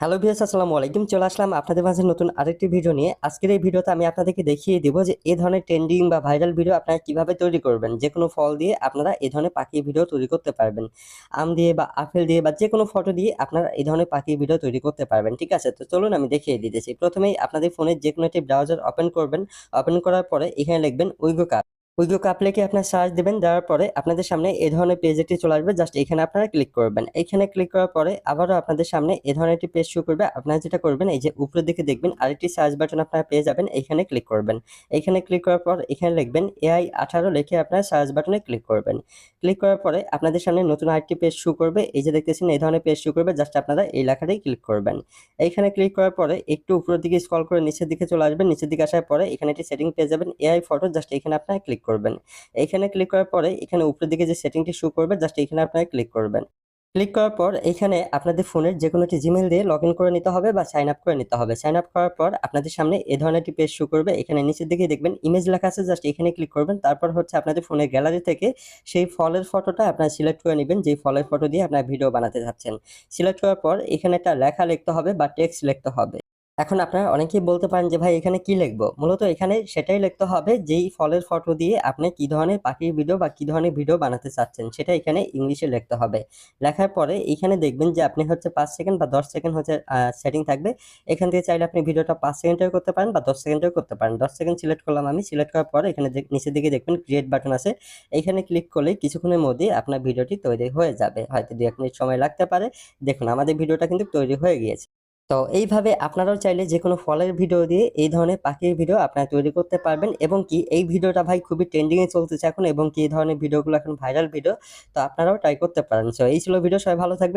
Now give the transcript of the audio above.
Hello viewers আসসালামু আলাইকুম। চলে আসলাম আপনাদের মাঝে নতুন আরেকটি ভিডিও নিয়ে। আজকের এই ভিডিওতে আমি আপনাদেরকে দেখিয়ে দিব যে এই ধরনের ট্রেন্ডিং বা ভাইরাল ভিডিও আপনারা কীভাবে তৈরি করবেন। যে কোনো ফল দিয়ে আপনারা এই ধরনের পাখি ভিডিও তৈরি করতে পারবেন। আম দিয়ে বা আপেল দিয়ে বা যে কোনো ফটো দিয়ে আপনারা এই ধরনের পাখি ভিডিও তৈরি করতে পারবেন, ঠিক আছে? তো চলুন আমি দেখিয়ে দিতেছি। প্রথমেই আপনাদের ফোনের যে কোনো একটি ব্রাউজার ওপেন করবেন। ওপেন করার পরে এখানে লিখবেন উইগো কাপ উইগো কাপ লিখে আপনার সার্চ দেবেন? দেওয়ার পরে আপনাদের সামনে এই ধরনের পেজ একটি চলে আসবে। জাস্ট এখানে আপনারা ক্লিক করবেন। এখানে ক্লিক করার পরে আবারও আপনাদের সামনে এ ধরনের একটি পেজ শো করবে। আপনারা যেটা করবেন, এই যে উপরের দিকে দেখবেন, আরেকটি সার্চ বাটন আপনারা পেয়ে যাবেন। এখানে ক্লিক করবেন। এখানে ক্লিক করার পর এখানে লিখবেন এআই আঠারো লিখে আপনারা সার্চ বাটনে ক্লিক করবেন। ক্লিক করার পরে আপনাদের সামনে নতুন আরেকটি পেজ শুরু করবে। এই যে দেখতেছেন এই ধরনের পেজ শুরু করবে। জাস্ট আপনারা এই লেখাটাই ক্লিক করবেন। এইখানে ক্লিক করার পরে একটু উপরের দিকে স্ক্রল করে নিচের দিকে চলে আসবেন। নিচের দিকে আসার পরে এখানে একটি সেটিং পেয়ে যাবেন। এআই ফটো জাস্ট এখানে আপনারা ক্লিক করবেন। এখানে ক্লিক করার পরে এখানে উপরের দিকে যে সেটিংটি শো করবে জাস্ট এখানে আপনারা ক্লিক করবেন। ক্লিক করার পর এখানে আপনাদের ফোনের যে কোনো একটি জিমেল দিয়ে লগ করে নিতে হবে বা সাইন আপ করে নিতে হবে। সাইন আপ করার পর আপনাদের সামনে এ ধরনের একটি পেজ শো করবে। এখানে নিচের দিকে দেখবেন ইমেজ লেখা আছে জাস্ট এখানে ক্লিক করবেন। তারপর হচ্ছে আপনাদের ফোনের গ্যালারি থেকে সেই ফলের ফটোটা আপনারা সিলেক্ট করে নেবেন, যেই ফলের ফটো দিয়ে আপনারা ভিডিও বানাতে চাচ্ছেন সিলেক্ট করার পর এখানে একটা লেখা লিখতে হবে বা টেক্সট লিখতে হবে। এখন আপনারা অনেকেই বলতে পারেন যে, ভাই, এখানে কি লিখব? মূলত এখানে সেটাই লিখতে হবে যেই ফলের ফটো দিয়ে আপনি কি ধরনের পাখির ভিডিও বা কি ধরনের ভিডিও বানাতে চাচ্ছেন, সেটা এখানে ইংলিশে লিখতে হবে। লেখার পরে এখানে দেখবেন যে, আপনি হচ্ছে পাঁচ সেকেন্ড বা দশ সেকেন্ড হচ্ছে সেটিং থাকবে। এখান থেকে চাইলে আপনি ভিডিওটা পাঁচ সেকেন্ডের করতে পারেন বা দশ সেকেন্ডের করতে পারেন। দশ সেকেন্ড সিলেক্ট করলাম আমি সিলেক্ট করার পরে এখানে নিচের দিকে দেখবেন ক্রিয়েট বাটন আছে। এখানে ক্লিক করলে কিছুক্ষণের মধ্যে আপনার ভিডিওটি তৈরি হয়ে যাবে। হয়তো দু এক মিনিট সময় লাগতে পারে। দেখুন, আমাদের ভিডিওটা কিন্তু তৈরি হয়ে গিয়েছে। তো এইভাবে আপনারাও চাইলে যে কোনো ফলের ভিডিও দিয়ে এই ধরনের পাখির ভিডিও আপনারা তৈরি করতে পারবেন এবং কি এই ভিডিওটা ভাই খুবই ট্রেন্ডিংয়ে চলতেছে এখন এবং কি এই ধরনের ভিডিওগুলো এখন ভাইরাল ভিডিও তো আপনারাও ট্রাই করতে পারেন। সো এই ছিল ভিডিও সবাই ভালো থাকবেন।